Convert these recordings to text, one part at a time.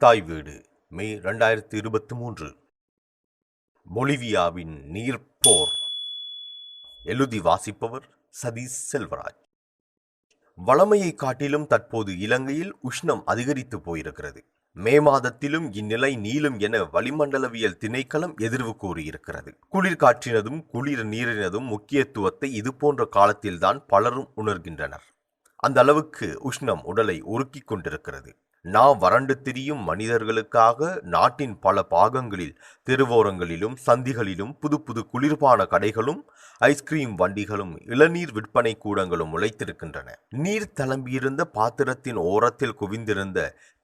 தாய் வீடு மே ரெண்டாயிரத்தி இருபத்தி மூன்று. பொலிவியாவின் நீர்ப்போர். எழுதி வாசிப்பவர் சதீஷ் செல்வராஜ். வளமையை காட்டிலும் தற்போது இலங்கையில் உஷ்ணம் அதிகரித்து போயிருக்கிறது. மே மாதத்திலும் இந்நிலை நீளும் என வளிமண்டலவியல் திணைக்களம் எதிர்வு கூறியிருக்கிறது. குளிர் காற்றினதும் குளிர் நீரினதும் முக்கியத்துவத்தை இதுபோன்ற காலத்தில்தான் பலரும் உணர்கின்றனர். அந்த அளவுக்கு உஷ்ணம் உடலை உருக்கிக் கொண்டிருக்கிறது. நா வறண்டு திரியும் மனிதர்களுக்காக நாட்டின் பல பாகங்களில் தெருவோரங்களிலும் சந்திகளிலும் புது புது குளிர்பான கடைகளும் ஐஸ்கிரீம் வண்டிகளும் இளநீர் விற்பனை கூடங்களும் உழைத்திருக்கின்றன நீர் தளம்பியிருந்த பாத்திரத்தின் ஓரத்தில் குவிந்திருந்த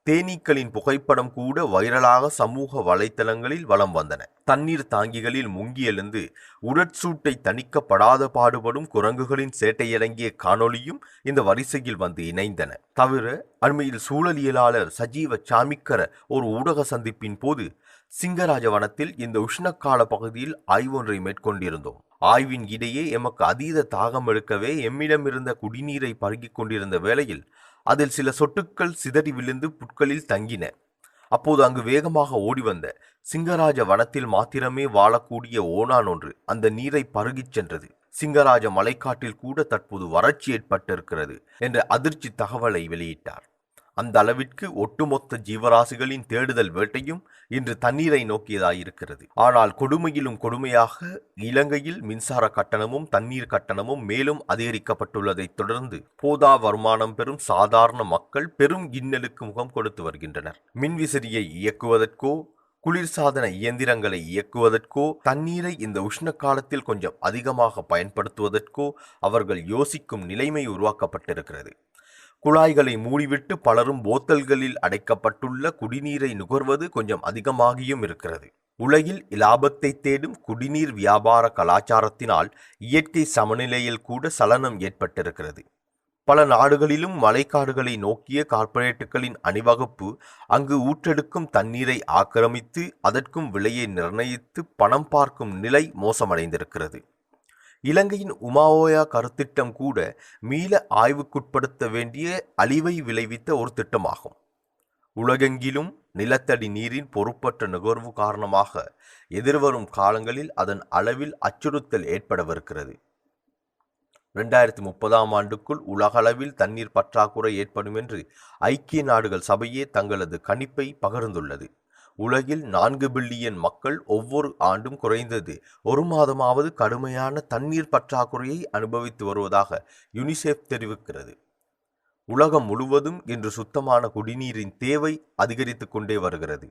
தேனீக்களின் புகைப்படம் கூட வைரலாக சமூக வலைத்தளங்களில் வலம் வந்தன. தண்ணீர் தாங்கிகளில் முங்கியெழுந்து உடற்சூட்டை தணிக்கப்படாத பாடுபடும் குரங்குகளின் சேட்டையடங்கிய காணொளியும் இந்த வரிசையில் வந்து இணைந்தன. தவிர அண்மையில் சூழலியலாளர் சஜீவ சாமிக்கர ஒரு ஊடக சந்திப்பின் போது சிங்கராஜ வனத்தில் இந்த உஷ்ணக்கால பகுதியில் ஆய்வொன்றை மேற்கொண்டிருந்தோம். ஆய்வின் இடையே எமக்கு அதீத தாகம் எடுக்கவே எம்மிடம் இருந்த குடிநீரை பருகிக் கொண்டிருந்த வேளையில் அதில் சில சொட்டுக்கள் சிதறி விழுந்து புட்களில் தங்கின. அப்போது அங்கு வேகமாக ஓடி வந்த சிங்கராஜ வனத்தில் மாத்திரமே வாழக்கூடிய ஓனான் ஒன்று அந்த நீரை பருகிச் சென்றது. சிங்கராஜ மலைக்காட்டில் கூட தற்போது வறட்சி ஏற்பட்டிருக்கிறது என்ற அதிர்ச்சி தகவலை வெளியிட்டார். அந்த அளவிற்கு ஒட்டுமொத்த ஜீவராசிகளின் தேடுதல் வேட்டையும் இன்று தண்ணீரை நோக்கியதாயிருக்கிறது. ஆனால் கொடுமையிலும் கொடுமையாக இலங்கையில் மின்சார கட்டணமும் தண்ணீர் கட்டணமும் மேலும் அதிகரிக்கப்பட்டுள்ளதைத் தொடர்ந்து போதா வருமானம் பெறும் சாதாரண மக்கள் பெரும் இன்னலுக்கு முகம் கொடுத்து வருகின்றனர். மின்விசிறியை இயக்குவதற்கோ குளிர்சாதன இயந்திரங்களை இயக்குவதற்கோ தண்ணீரை இந்த உஷ்ண காலத்தில் கொஞ்சம் அதிகமாக பயன்படுத்துவதற்கோ அவர்கள் யோசிக்கும் நிலைமை உருவாக்கப்பட்டிருக்கிறது. குழாய்களை மூடிவிட்டு பலரும் போத்தல்களில் அடைக்கப்பட்டுள்ள குடிநீரை நுகர்வது கொஞ்சம் அதிகமாகியும் இருக்கிறது. உலகில் இலாபத்தை தேடும் குடிநீர் வியாபார கலாச்சாரத்தினால் இயற்கை சமநிலையில் கூட சலனம் ஏற்பட்டிருக்கிறது. பல நாடுகளிலும் மலைக்காடுகளை நோக்கிய கார்ப்பரேட்டுகளின் அணிவகுப்பு அங்கு ஊற்றெடுக்கும் தண்ணீரை ஆக்கிரமித்து அதற்கும் விலையை நிர்ணயித்து பணம் பார்க்கும் நிலை மோசமடைந்திருக்கிறது. இலங்கையின் உமாவோயா கருத்திட்டம் கூட மீள ஆய்வுக்குட்படுத்த வேண்டிய அழிவை விளைவித்த ஒரு திட்டமாகும். உலகெங்கிலும் நிலத்தடி நீரின் பொறுப்பற்ற நுகர்வு காரணமாக எதிர்வரும் காலங்களில் அதன் அளவில் அச்சுறுத்தல் ஏற்படவிருக்கிறது. இரண்டாயிரத்தி முப்பதாம் ஆண்டுக்குள் உலகளவில் தண்ணீர் பற்றாக்குறை ஏற்படும் என்று ஐக்கிய நாடுகள் சபையே தங்களது கணிப்பை பகிர்ந்துள்ளது. உலகில் நான்கு பில்லியன் மக்கள் ஒவ்வொரு ஆண்டும் குறைந்தது ஒரு மாதமாவது கடுமையான தண்ணீர் பற்றாக்குறையை அனுபவித்து வருவதாக யுனிசெஃப் தெரிவிக்கிறது. உலகம் முழுவதும் இன்று சுத்தமான குடிநீரின் தேவை அதிகரித்து கொண்டே வருகிறது.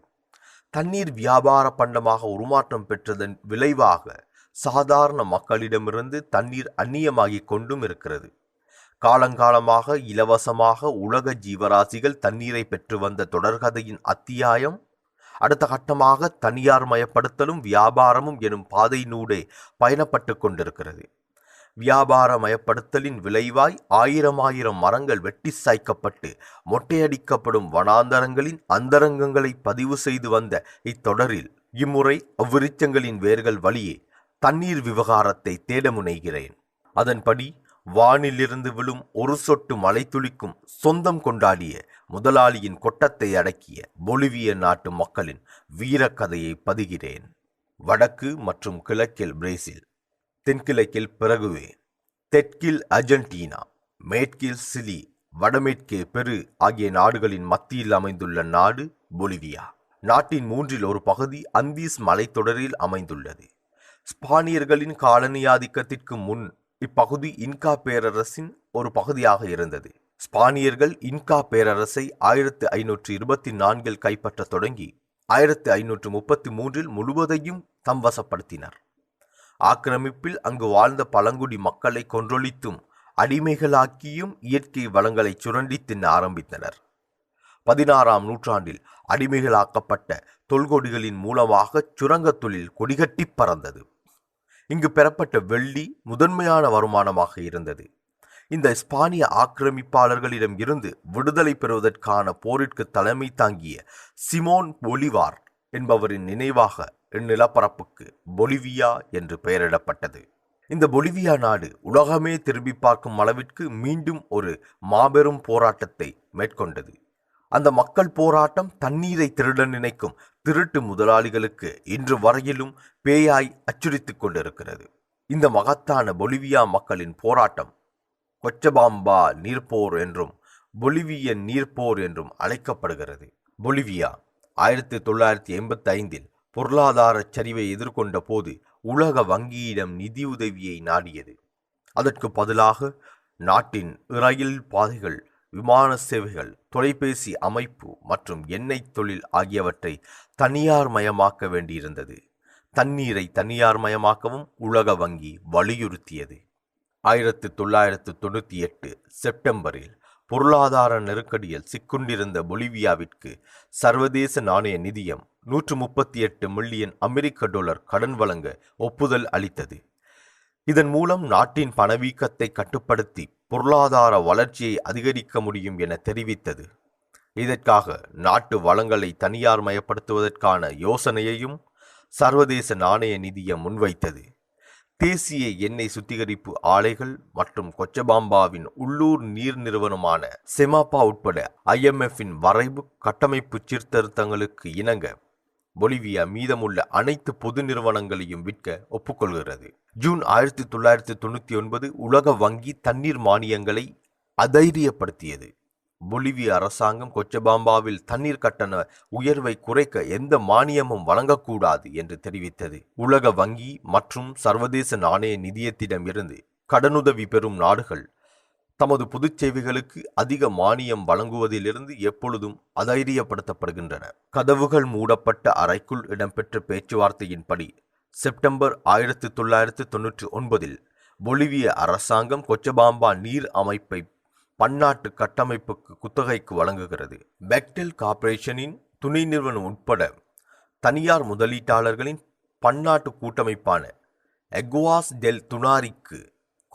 தண்ணீர் வியாபார பண்டமாக உருமாற்றம் பெற்றதன் விளைவாக சாதாரண மக்களிடமிருந்து தண்ணீர் அந்நியமாகிக் கொண்டும் இருக்கிறது. காலங்காலமாக இலவசமாக உலக ஜீவராசிகள் தண்ணீரை பெற்று வந்த தொடர்கதையின் அத்தியாயம் அடுத்த கட்டமாக தனியார் மயப்படுத்தலும் வியாபாரமும் எனும் பாதையினூடே பயணப்பட்டு கொண்டிருக்கிறது. வியாபார மயப்படுத்தலின் விளைவாய் ஆயிரம் ஆயிரம் மரங்கள் வெட்டி சாய்க்கப்பட்டு மொட்டையடிக்கப்படும் வனாந்தரங்களின் அந்தரங்கங்களை பதிவு செய்து வந்த இத்தொடரில் இம்முறை அவ்விருச்சங்களின் வேர்கள் வழியே தண்ணீர் விவகாரத்தை தேட முனைகிறேன். அதன்படி வானிலிருந்து விழும் ஒரு சொட்டு மழை துளிக்கும் சொந்தம் கொண்டாடிய முதலாளியின் கொட்டத்தை அடக்கிய பொலிவிய நாட்டு மக்களின் வீரக்கதையை பதிகிறேன். வடக்கு மற்றும் கிழக்கில் பிரேசில் தென்கிழக்கில் பிறகுவே தெற்கில் அர்ஜென்டினா மேற்கில் சிலி வடமேற்கே பெரு ஆகிய நாடுகளின் மத்தியில் அமைந்துள்ள நாடு பொலிவியா. நாட்டின் மூன்றில் ஒரு பகுதி அந்தீஸ் மலைத்தொடரில் அமைந்துள்ளது. ஸ்பானியர்களின் காலனியாதிக்கத்திற்கு முன் இப்பகுதி இன்கா பேரரசின் ஒரு பகுதியாக இருந்தது. ஸ்பானியர்கள் இன்கா பேரரசை ஆயிரத்து ஐநூற்று இருபத்தி நான்கில் கைப்பற்ற தொடங்கி ஆயிரத்து ஐநூற்று முப்பத்தி மூன்றில் முழுவதையும் தம்வசப்படுத்தினர் ஆக்கிரமிப்பில் அங்கு வாழ்ந்த பழங்குடி மக்களை கொன்றொழித்தும் அடிமைகளாக்கியும் இயற்கை வளங்களை சுரண்டி தின்ன ஆரம்பித்தனர். பதினாறாம் நூற்றாண்டில் அடிமைகளாக்கப்பட்ட தொல்கொடிகளின் மூலமாக சுரங்கத் தொழில் கொடிகட்டி பறந்தது. இங்கு பெறப்பட்ட வெள்ளி முதன்மையான வருமானமாக இருந்தது. இந்த ஸ்பானிய ஆக்கிரமிப்பாளர்களிடம் இருந்து விடுதலை பெறுவதற்கான போரிற்கு தலைமை தாங்கிய சிமோன் பொலிவார் என்பவரின் நினைவாக இந்நிலப்பரப்புக்கு பொலிவியா என்று பெயரிடப்பட்டது. இந்த பொலிவியா நாடு உலகமே திரும்பி பார்க்கும் அளவிற்கு மீண்டும் ஒரு மாபெரும் போராட்டத்தை மேற்கொண்டது. அந்த மக்கள் போராட்டம் தண்ணீரை திருட நினைக்கும் திருட்டு முதலாளிகளுக்கு இன்று வரையிலும் பேயாய் அச்சுறுத்திக் கொண்டிருக்கிறது. இந்த மகத்தான பொலிவியா மக்களின் போராட்டம் கொச்சபாம்பா நீர்ப்போர் என்றும் பொலிவியன் நீர்ப்போர் என்றும் அழைக்கப்படுகிறது. பொலிவியா ஆயிரத்தி தொள்ளாயிரத்தி எண்பத்தி ஐந்தில் பொருளாதார சரிவை எதிர்கொண்ட போது உலக வங்கியிடம் நிதியுதவியை நாடியது. அதற்கு பதிலாக நாட்டின் ரயில் பாதைகள் விமான சேவைகள் தொலைபேசி அமைப்பு மற்றும் எண்ணெய் தொழில் ஆகியவற்றை தனியார் மயமாக்க வேண்டியிருந்தது. தண்ணீரை தனியார் மயமாக்கவும் உலக வங்கி வலியுறுத்தியது. ஆயிரத்து தொள்ளாயிரத்து தொண்ணூற்றி எட்டு செப்டம்பரில் பொருளாதார நெருக்கடியில் சிக்குண்டிருந்த பொலிவியாவிற்கு சர்வதேச நாணய நிதியம் நூற்று முப்பத்தி எட்டு மில்லியன் அமெரிக்க டாலர் கடன் வழங்க ஒப்புதல் அளித்தது. இதன் மூலம் நாட்டின் பணவீக்கத்தை கட்டுப்படுத்தி பொருளாதார வளர்ச்சியை அதிகரிக்க முடியும் என தெரிவித்தது. இதற்காக நாட்டு வளங்களை தனியார் மயப்படுத்துவதற்கான யோசனையையும் சர்வதேச நாணய நிதியம் முன்வைத்தது. தேசிய எண்ணெய் சுத்திகரிப்பு ஆலைகள் மற்றும் கொச்சபாம்பாவின் உள்ளூர் நீர் நிறுவனமான செமாப்பா உட்பட ஐஎம்எஃப்பின் வரைவு கட்டமைப்பு சீர்திருத்தங்களுக்கு இணங்க பொலிவியா மீதமுள்ள அனைத்து பொது நிறுவனங்களையும் விற்க ஒப்புக்கொள்கிறது. ஜூன் ஆயிரத்தி தொள்ளாயிரத்தி தொண்ணூற்றி ஒன்பது உலக வங்கி தண்ணீர் மானியங்களை அதைரியப்படுத்தியது. பொலிவிய அரசாங்கம் கொச்சபாம்பாவில் தண்ணீர் கட்டண உயர்வை குறைக்க எந்த மானியமும் வழங்கக்கூடாது என்று தெரிவித்தது. உலக வங்கி மற்றும் சர்வதேச நாணய நிதியத்திடமிருந்து கடனுதவி பெறும் நாடுகள் தமது பொதுச் சேவைகளுக்கு அதிக மானியம் வழங்குவதிலிருந்து எப்பொழுதும் அதைரியப்படுத்தப்படுகின்றன. கதவுகள் மூடப்பட்ட அறைக்குள் இடம்பெற்ற பேச்சுவார்த்தையின்படி செப்டம்பர் ஆயிரத்தி தொள்ளாயிரத்து தொன்னூற்றி ஒன்பதில் பொலிவிய அரசாங்கம் கொச்சபாம்பா நீர் அமைப்பை பன்னாட்டு கட்டமைப்புக்கு குத்தகைக்கு வழங்குகிறது. பெக்டெல் கார்ப்பரேஷனின் துணை நிறுவனம் உட்பட தனியார் முதலீட்டாளர்களின் பன்னாட்டு கூட்டமைப்பான எக்வாஸ் டெல் துனாரிக்கு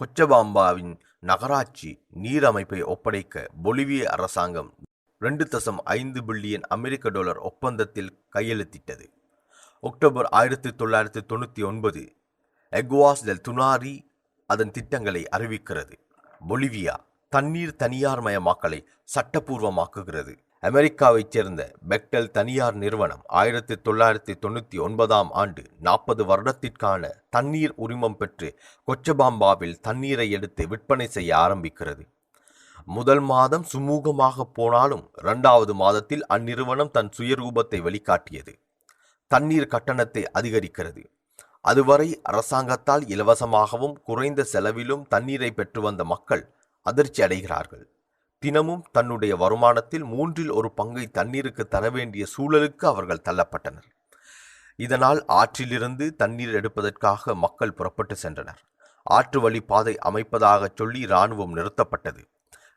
கொச்சபாம்பாவின் நகராட்சி நீர் அமைப்பை ஒப்படைக்க பொலிவிய அரசாங்கம் ரெண்டு தசம் ஐந்து பில்லியன் அமெரிக்க டாலர் ஒப்பந்தத்தில் கையெழுத்திட்டது. அக்டோபர் ஆயிரத்தி தொள்ளாயிரத்தி தொண்ணூற்றி ஒன்பது எக்வாஸ் டெல் துனாரி அதன் திட்டங்களை அறிவிக்கிறது. பொலிவியா தண்ணீர் தனியார் மயமாக்கலை சட்டப்பூர்வமாக்குகிறது. அமெரிக்காவைச் சேர்ந்த பெக்டெல் தனியார் நிறுவனம் ஆயிரத்தி தொள்ளாயிரத்தி தொண்ணூற்றி ஒன்பதாம் ஆண்டு நாற்பது வருடத்திற்கான தண்ணீர் உரிமம் பெற்று கொச்சபாம்பாவில் தண்ணீரை எடுத்து விற்பனை செய்ய ஆரம்பிக்கிறது. முதல் மாதம் சுமூகமாக போனாலும் இரண்டாவது மாதத்தில் அந்நிறுவனம் தன் சுயரூபத்தை வெளிக்காட்டியது. தண்ணீர் கட்டணத்தை அதிகரிக்கிறது. அதுவரை அரசாங்கத்தால் இலவசமாகவும் குறைந்த செலவிலும் தண்ணீரை பெற்று வந்த மக்கள் அதிர்ச்சி அடைகிறார்கள். தினமும் தன்னுடைய வருமானத்தில் மூன்றில் ஒரு பங்கை தண்ணீருக்கு தர வேண்டிய சூழலுக்கு அவர்கள் தள்ளப்பட்டனர். இதனால் ஆற்றிலிருந்து தண்ணீர் எடுப்பதற்காக மக்கள் புறப்பட்டு சென்றனர். ஆற்று வழி பாதை அமைப்பதாக சொல்லி இராணுவம் நிறுத்தப்பட்டது.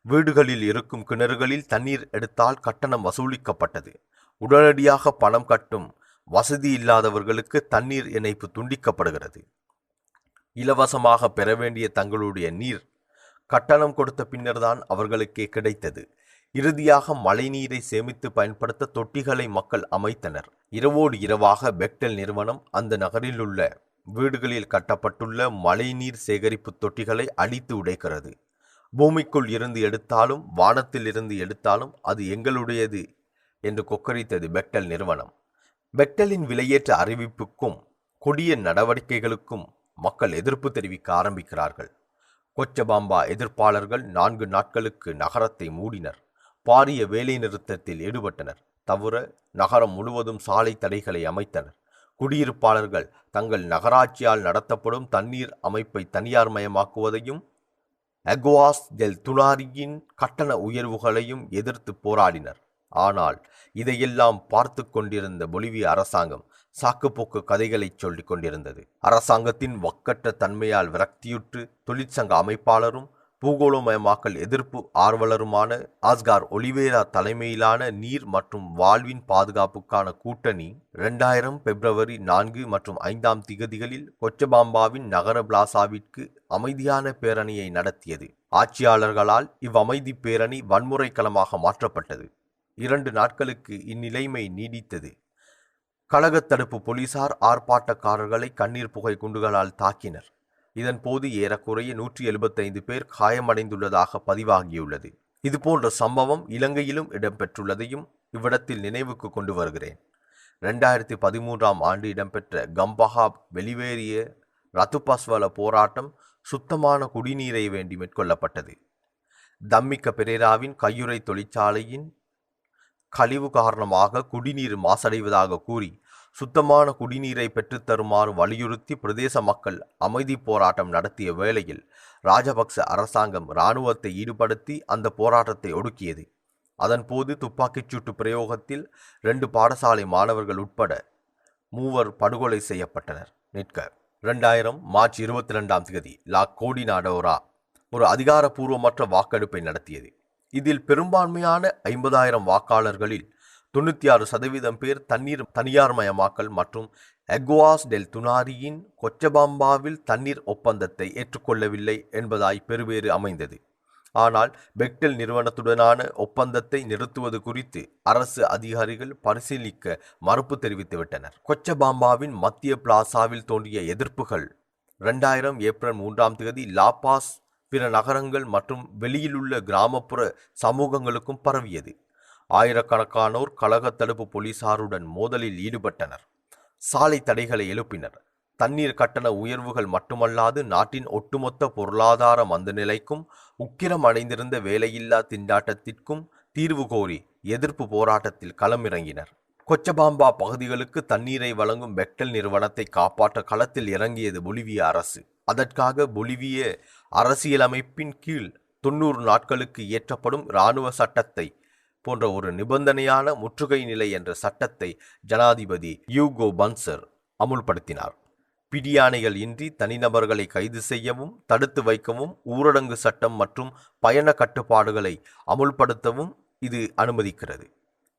வீடுகளில் இருக்கும் கிணறுகளில் தண்ணீர் எடுத்தால் கட்டணம் வசூலிக்கப்பட்டது. உடனடியாக பணம் கட்டும் வசதி இல்லாதவர்களுக்கு தண்ணீர் இணைப்பு துண்டிக்கப்படுகிறது. இலவசமாக பெற வேண்டிய தங்களுடைய நீர் கட்டணம் கொடுத்த பின்னர்தான் அவர்களுக்கே கிடைத்தது. இறுதியாக மழைநீரை சேமித்து பயன்படுத்த தொட்டிகளை மக்கள் அமைத்தனர். இரவோடு இரவாக பெக்டெல் நிறுவனம் அந்த நகரிலுள்ள வீடுகளில் கட்டப்பட்டுள்ள மழைநீர் சேகரிப்பு தொட்டிகளை அடித்து உடைக்கிறது. பூமிக்குள் இருந்து எடுத்தாலும் வானத்தில் இருந்து எடுத்தாலும் அது எங்களுடையது என்று கொக்கரித்தது பெக்டெல் நிறுவனம். பெக்டெலின் விலையேற்ற அறிவிப்புக்கும் கொடிய நடவடிக்கைகளுக்கும் மக்கள் எதிர்ப்பு தெரிவிக்க ஆரம்பிக்கிறார்கள். கொச்சபாம்பா எதிர்ப்பாளர்கள் நான்கு நாட்களுக்கு நகரத்தை மூடினர். பாரிய வேலைநிறுத்தத்தில் ஈடுபட்டனர். தவிர நகரம் முழுவதும் சாலை தடைகளை அமைத்தனர். குடியிருப்பாளர்கள் தங்கள் நகராட்சியால் நடத்தப்படும் தண்ணீர் அமைப்பை தனியார் மயமாக்குவதையும் அக்வாஸ் ஜெல் துனாரியின் கட்டண உயர்வுகளையும் எதிர்த்து போராடினர். ஆனால் இதையெல்லாம் பார்த்து கொண்டிருந்த பொலிவிய அரசாங்கம் சாக்குப்போக்கு கதைகளை சொல்லிக் கொண்டிருந்தது. அரசாங்கத்தின் வக்கற்ற தன்மையால் விரக்தியுற்று தொழிற்சங்க அமைப்பாளரும் பூகோளமயமாக்கல் எதிர்ப்பு ஆர்வலருமான ஆஸ்கார் ஒலிவேரா தலைமையிலான நீர் மற்றும் வாழ்வின் பாதுகாப்புக்கான கூட்டணி இரண்டாயிரம் பிப்ரவரி நான்கு மற்றும் ஐந்தாம் திகதிகளில் கொச்சபாம்பாவின் நகர பிளாசாவிற்கு அமைதியான பேரணியை நடத்தியது. ஆட்சியாளர்களால் இவ்வமைதி பேரணி வன்முறை களமாக மாற்றப்பட்டது. இரண்டு நாட்களுக்கு இந்நிலைமை நீடித்தது. கழகத் தடுப்பு போலீசார் ஆர்ப்பாட்டக்காரர்களை கண்ணீர் புகை குண்டுகளால் தாக்கினர். இதன்போது ஏறக்குறைய நூற்றி எழுபத்தைந்து பேர் காயமடைந்துள்ளதாக பதிவாகியுள்ளது. இதுபோன்ற சம்பவம் இலங்கையிலும் இடம்பெற்றுள்ளதையும் இவ்விடத்தில் நினைவுக்கு கொண்டு வருகிறேன். ரெண்டாயிரத்தி பதிமூன்றாம் ஆண்டு இடம்பெற்ற கம்பஹாப் வெளிவேறிய ரத்துபாஸ்வல போராட்டம் சுத்தமான குடிநீரை வேண்டி மேற்கொள்ளப்பட்டது. தம்மிக்க பெரேராவின் கையுறை தொழிற்சாலையின் கழிவு காரணமாக குடிநீர் மாசடைவதாக கூறி சுத்தமான குடிநீரை பெற்றுத்தருமாறு வலியுறுத்தி பிரதேச மக்கள் அமைதி போராட்டம் நடத்திய வேளையில் ராஜபக்ச அரசாங்கம் இராணுவத்தை ஈடுபடுத்தி அந்த போராட்டத்தை ஒடுக்கியது. அதன்போது துப்பாக்கிச் சூட்டு பிரயோகத்தில் ரெண்டு பாடசாலை மாணவர்கள் உட்பட மூவர் படுகொலை செய்யப்பட்டனர். நிற்க இரண்டாயிரம் மார்ச் இருபத்தி ரெண்டாம் தேதி லா கோடி நாடோரா ஒரு அதிகாரப்பூர்வமற்ற வாக்கெடுப்பை நடத்தியது. இதில் பெரும்பான்மையான ஐம்பதாயிரம் வாக்காளர்களில் தொண்ணூற்றி ஆறு சதவீதம் பேர் தண்ணீர் தனியார்மயமாக்கல் மற்றும் எக்வாஸ் டெல் துனாரியின் கொச்சபாம்பாவில் தண்ணீர் ஒப்பந்தத்தை ஏற்றுக்கொள்ளவில்லை என்பதாய் பெருவேறு அமைந்தது. ஆனால் பெக்டெல் நிறுவனத்துடனான ஒப்பந்தத்தை நிறுத்துவது குறித்து அரசு அதிகாரிகள் பரிசீலிக்க மறுப்பு தெரிவித்துவிட்டனர் கொச்சபாம்பாவின் மத்திய பிளாசாவில் தோன்றிய எதிர்ப்புகள் ரெண்டாயிரம் ஏப்ரல் மூன்றாம் தேதி லாபாஸ் பிற நகரங்கள் மற்றும் வெளியிலுள்ள கிராமப்புற சமூகங்களுக்கும் பரவியது. ஆயிரக்கணக்கானோர் கழக தடுப்பு போலீசாருடன் மோதலில் ஈடுபட்டனர். சாலை தடைகளை எழுப்பினர். தண்ணீர் கட்டண உயர்வுகள் மட்டுமல்லாது நாட்டின் ஒட்டுமொத்த பொருளாதார மந்த நிலைக்கும் உக்கிரம் அடைந்திருந்த வேலையில்லா திண்டாட்டத்திற்கும் தீர்வு கோரி எதிர்ப்பு போராட்டத்தில் களமிறங்கினர். கொச்சபாம்பா பகுதிகளுக்கு தண்ணீரை வழங்கும் பெக்டல் நிறுவனத்தை காப்பாற்ற களத்தில் இறங்கியது பொலிவிய அரசு. அதற்காக பொலிவிய அரசியலமைப்பின் கீழ் தொண்ணூறு நாட்களுக்கு இயற்றப்படும் இராணுவ சட்டத்தை போன்ற ஒரு நிபந்தனையான முற்றுகை நிலை என்ற சட்டத்தை ஜனாதிபதி யூகோ பன்சர் அமுல்படுத்தினார். பிடியாணைகள் இன்றி தனிநபர்களை கைது செய்யவும் தடுத்து வைக்கவும் ஊரடங்கு சட்டம் மற்றும் பயண கட்டுப்பாடுகளை அமுல்படுத்தவும் இது அனுமதிக்கிறது.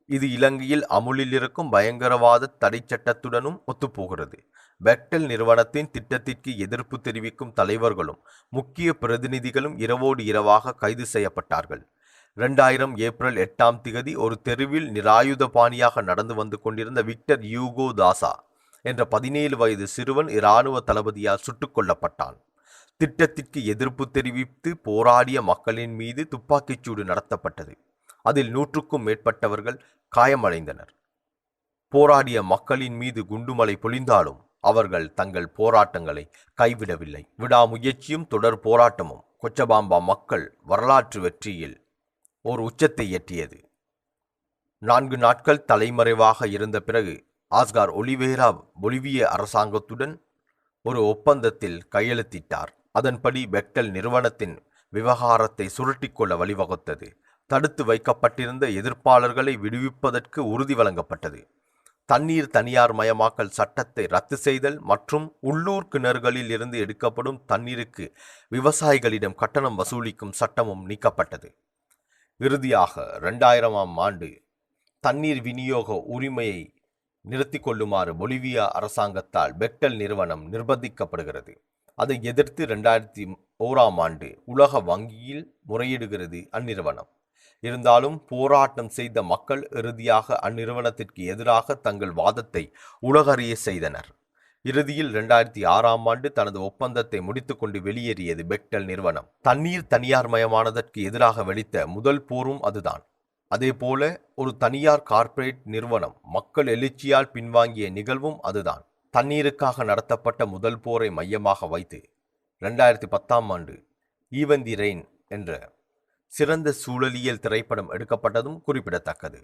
இது இலங்கையில் அமுலில் இருக்கும் பயங்கரவாத தடை சட்டத்துடனும் ஒத்துப்போகிறது. பெக்டெல் நிறுவனத்தின் திட்டத்திற்கு எதிர்ப்பு தெரிவிக்கும் தலைவர்களும் முக்கிய பிரதிநிதிகளும் இரவோடு இரவாக கைது செய்யப்பட்டார்கள். இரண்டாயிரம் ஏப்ரல் எட்டாம் திகதி ஒரு தெருவில் நிராயுதபாணியாக நடந்து வந்து கொண்டிருந்த விக்டர் யூகோ தாசா என்ற பதினேழு வயது சிறுவன் இராணுவ தளபதியால் சுட்டுக் கொல்லப்பட்டான். திட்டத்திற்கு எதிர்ப்பு தெரிவித்து போராடிய மக்களின் மீது துப்பாக்கிச்சூடு நடத்தப்பட்டது. அதில் நூற்றுக்கும் மேற்பட்டவர்கள் காயமடைந்தனர். போராடிய மக்களின் மீது குண்டுமலை பொழிந்தாலும் அவர்கள் தங்கள் போராட்டங்களை கைவிடவில்லை. விடாமுயற்சியும் தொடர் போராட்டமும் கொச்சபாம்பா மக்கள் வரலாற்று வெற்றியில் ஓர் உச்சத்தை எட்டியது. நான்கு நாட்கள் தலைமறைவாக இருந்த பிறகு ஆஸ்கார் ஒலிவேரா பொலிவிய அரசாங்கத்துடன் ஒரு ஒப்பந்தத்தில் கையெழுத்திட்டார். அதன்படி பெக்டல் நிறுவனத்தின் விவகாரத்தை சுருட்டிக்கொள்ள வழிவகுத்தது. தடுத்து வைக்கப்பட்டிருந்த எதிர்ப்பாளர்களை விடுவிப்பதற்கு உறுதி வழங்கப்பட்டது. தண்ணீர் தனியார் மயமாக்கல் சட்டத்தை ரத்து செய்தல் மற்றும் உள்ளூர் கிணறுகளில் இருந்து எடுக்கப்படும் தண்ணீருக்கு விவசாயிகளிடம் கட்டணம் வசூலிக்கும் சட்டமும் நீக்கப்பட்டது. இறுதியாக ரெண்டாயிரமாம் ஆண்டு தண்ணீர் விநியோக உரிமையை நிறுத்தி கொள்ளுமாறு பொலிவியா அரசாங்கத்தால் பெக்டல் நிறுவனம் நிர்பந்திக்கப்படுகிறது. அதை எதிர்த்து ரெண்டாயிரத்தி ஓராம் ஆண்டு உலக வங்கியில் முறையிடுகிறது அந்நிறுவனம். இருந்தாலும் போராட்டம் செய்த மக்கள் இறுதியாக அந்நிறுவனத்திற்கு எதிராக தங்கள் வாதத்தை உலகறிய செய்தனர். இறுதியில் இரண்டாயிரத்தி ஆறாம் ஆண்டு தனது ஒப்பந்தத்தை முடித்துக்கொண்டு வெளியேறியது பெக்டல் நிறுவனம். தண்ணீர் தனியார் மயமானதற்கு எதிராக வெடித்த முதல் போரும் அதுதான். அதேபோல ஒரு தனியார் கார்ப்பரேட் நிறுவனம் மக்கள் எழுச்சியால் பின்வாங்கிய நிகழ்வும் அதுதான். தண்ணீருக்காக நடத்தப்பட்ட முதல் போரை மையமாக வைத்து ரெண்டாயிரத்தி பத்தாம் ஆண்டு ஈவந்தி ரெயின் என்ற சிறந்த சூழலியல் திரைப்படம் எடுக்கப்பட்டதும் குறிப்பிடத்தக்கது.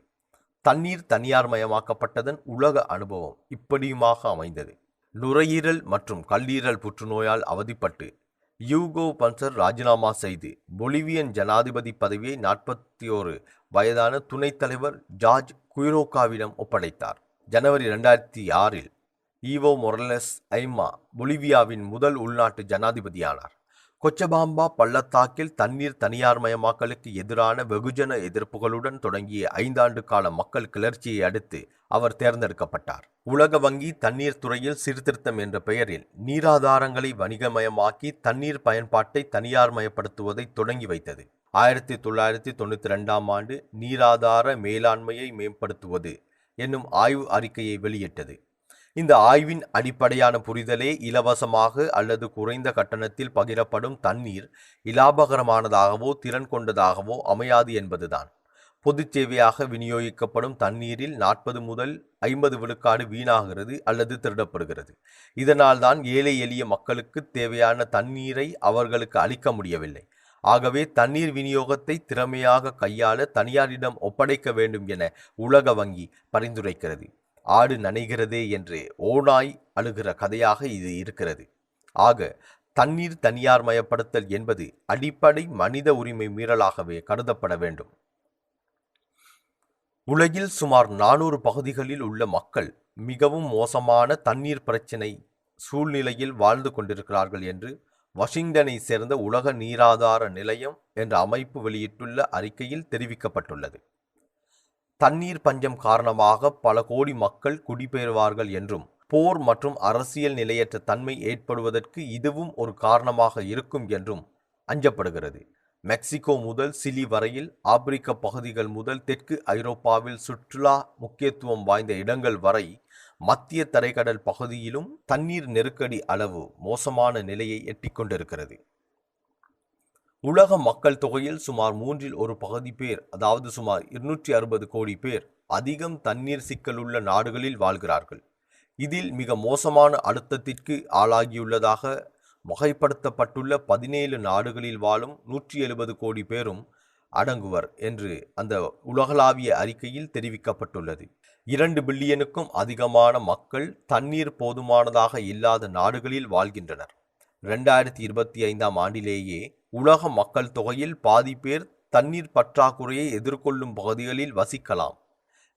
தண்ணீர் தனியார் மயமாக்கப்பட்டதன் உலக அனுபவம் இப்படியுமாக அமைந்தது. நுரையீரல் மற்றும் கல்லீரல் புற்றுநோயால் அவதிப்பட்டு யூகோ பன்சர் ராஜினாமா செய்து பொலிவியன் ஜனாதிபதி பதவியை நாற்பத்தி ஓரு வயதான துணைத் தலைவர் ஜார்ஜ் குயிரோகாவிடம் ஒப்படைத்தார். ஜனவரி ரெண்டாயிரத்தி ஆறில் ஈவோ மொரலஸ் ஐமா பொலிவியாவின் முதல் உள்நாட்டு ஜனாதிபதியானார். கொச்சபாம்பா பள்ளத்தாக்கில் தண்ணீர் தனியார்மயமாக்கலுக்கு எதிரான வெகுஜன எதிர்ப்புகளுடன் தொடங்கிய ஐந்தாண்டு கால மக்கள் கிளர்ச்சியை அடுத்து அவர் தேர்ந்தெடுக்கப்பட்டார். உலக வங்கி தண்ணீர் துறையில் சீர்திருத்தம் என்ற பெயரில் நீராதாரங்களை வணிகமயமாக்கி தண்ணீர் பயன்பாட்டை தனியார்மயப்படுத்துவதை தொடங்கி வைத்தது. ஆயிரத்தி தொள்ளாயிரத்தி தொண்ணூற்றி ரெண்டாம் ஆண்டு நீராதார மேலாண்மையை மேம்படுத்துவது என்னும் ஆய்வு அறிக்கையை வெளியிட்டது. இந்த ஆய்வின் அடிப்படையான புரிதலே இலவசமாக அல்லது குறைந்த கட்டணத்தில் பகிரப்படும் தண்ணீர் இலாபகரமானதாகவோ திறன் கொண்டதாகவோ அமையாது என்பதுதான். பொது சேவையாக விநியோகிக்கப்படும் தண்ணீரில் நாற்பது முதல் ஐம்பது விழுக்காடு வீணாகிறது அல்லது திருடப்படுகிறது. இதனால்தான் ஏழை எளிய மக்களுக்கு தேவையான தண்ணீரை அவர்களுக்கு அளிக்க முடியவில்லை. ஆகவே தண்ணீர் விநியோகத்தை திறமையாக கையாள தனியாரிடம் ஒப்படைக்க வேண்டும் என உலக வங்கி பரிந்துரைக்கிறது. ஆடு நனைகிறதே என்று ஓநாய் அழுகிற கதையாக இது இருக்கிறது. ஆக தண்ணீர் தனியார் மயப்படுத்தல் என்பது அடிப்படை மனித உரிமை மீறலாகவே கருதப்பட வேண்டும். உலகில் சுமார் நானூறு பகுதிகளில் உள்ள மக்கள் மிகவும் மோசமான தண்ணீர் பிரச்சினை சூழ்நிலையில் வாழ்ந்து கொண்டிருக்கிறார்கள் என்று வாஷிங்டனை சேர்ந்த உலக நீராதார நிலையம் என்ற அமைப்பு வெளியிட்டுள்ள அறிக்கையில் தெரிவிக்கப்பட்டுள்ளது. தண்ணீர் பஞ்சம் காரணமாக பல கோடி மக்கள் குடிபெயர்வார்கள் என்றும் போர் மற்றும் அரசியல் நிலையற்ற தன்மை ஏற்படுவதற்கு இதுவும் ஒரு காரணமாக இருக்கும் என்றும் அஞ்சப்படுகிறது. மெக்சிகோ முதல் சிலி வரையில் ஆப்பிரிக்க பகுதிகள் முதல் தெற்கு ஐரோப்பாவில் சுற்றுலா முக்கியத்துவம் வாய்ந்த இடங்கள் வரை மத்திய தரைக்கடல் பகுதியிலும் தண்ணீர் நெருக்கடி அளவு மோசமான நிலையை எட்டிக்கொண்டிருக்கிறது. உலக மக்கள் தொகையில் சுமார் மூன்றில் ஒரு பகுதி பேர் அதாவது சுமார் இருநூற்றி அறுபது கோடி பேர் அதிகம் தண்ணீர் சிக்கலுள்ள நாடுகளில் வாழ்கிறார்கள். இதில் மிக மோசமான அழுத்தத்திற்கு ஆளாகியுள்ளதாக வகைப்படுத்தப்பட்டுள்ள பதினேழு நாடுகளில் வாழும் நூற்றி எழுபது கோடி பேரும் அடங்குவர் என்று அந்த உலகளாவிய அறிக்கையில் தெரிவிக்கப்பட்டுள்ளது. இரண்டு பில்லியனுக்கும் அதிகமான மக்கள் தண்ணீர் போதுமானதாக இல்லாத நாடுகளில் வாழ்கின்றனர். ரெண்டாயிரத்தி இருபத்தி ஐந்தாம் ஆண்டிலேயே உலக மக்கள் தொகையில் பாதி பேர் தண்ணீர் பற்றாக்குறையை எதிர்கொள்ளும் பகுதிகளில் வசிக்கலாம்.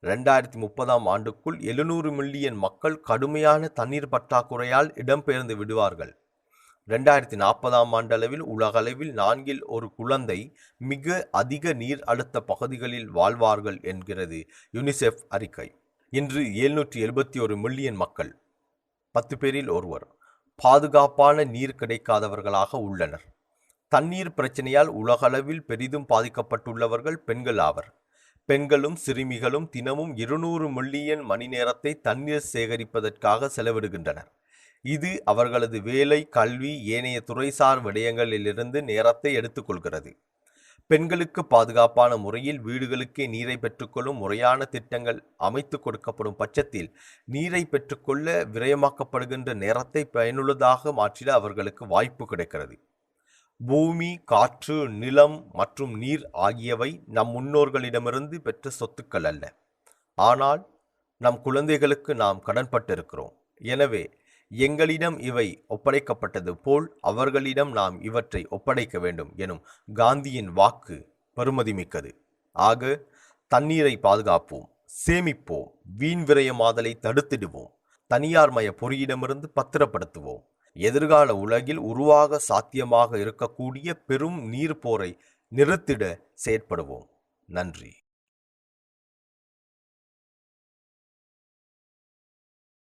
ரெண்டாயிரத்தி முப்பதாம் ஆண்டுக்குள் எழுநூறு மில்லியன் மக்கள் கடுமையான தண்ணீர் பற்றாக்குறையால் இடம்பெயர்ந்து விடுவார்கள். ரெண்டாயிரத்தி நாற்பதாம் ஆண்டளவில் உலகளவில் நான்கில் ஒரு குழந்தை மிக அதிக நீர் அழுத்த பகுதிகளில் வாழ்வார்கள் என்கிறது யுனிசெஃப் அறிக்கை. இன்று எழுநூற்றி எழுபத்தி ஒரு மில்லியன் மக்கள் பத்து பேரில் ஒருவர் பாதுகாப்பான நீர் கிடைக்காதவர்களாக உள்ளனர். தண்ணீர் பிரச்சனையால் உலகளவில் பெரிதும் பாதிக்கப்பட்டுள்ளவர்கள் பெண்கள் ஆவர். பெண்களும் சிறுமிகளும் தினமும் இருநூறு மில்லியன் மணி நேரத்தை தண்ணீர் சேகரிப்பதற்காக செலவிடுகின்றனர். இது அவர்களது வேலை கல்வி ஏனைய துறைசார் விடயங்களிலிருந்து நேரத்தை எடுத்துக்கொள்கிறது. பெண்களுக்கு பாதுகாப்பான முறையில் வீடுகளுக்கே நீரை பெற்றுக்கொள்ளும் முறையான திட்டங்கள் அமைத்து கொடுக்கப்படும் பட்சத்தில் நீரை பெற்றுக்கொள்ள விரயமாக்கப்படுகின்ற நேரத்தை பயனுள்ளதாக மாற்றிட அவர்களுக்கு வாய்ப்பு கிடைக்கிறது. பூமி காற்று நிலம் மற்றும் நீர் ஆகியவை நம் முன்னோர்களிடமிருந்து பெற்ற சொத்துக்கள் அல்ல. ஆனால் நம் குழந்தைகளுக்கு நாம் கடன்பட்டிருக்கிறோம். எனவே எங்களிடம் இவை ஒப்படைக்கப்பட்டது போல் அவர்களிடம் நாம் இவற்றை ஒப்படைக்க வேண்டும் எனும் காந்தியின் வாக்கு பெருமதிமிக்கது. ஆக தண்ணீரை பாதுகாப்போம் சேமிப்போம் வீண் விரயமாதலை தடுத்திடுவோம் தனியார்மய பொறியிடமிருந்து பத்திரப்படுத்துவோம். எதிர்கால உலகில் உருவாக சாத்தியமாக இருக்கக்கூடிய பெரும் நீர் போரை நிறுத்திட செயற்படுவோம். நன்றி.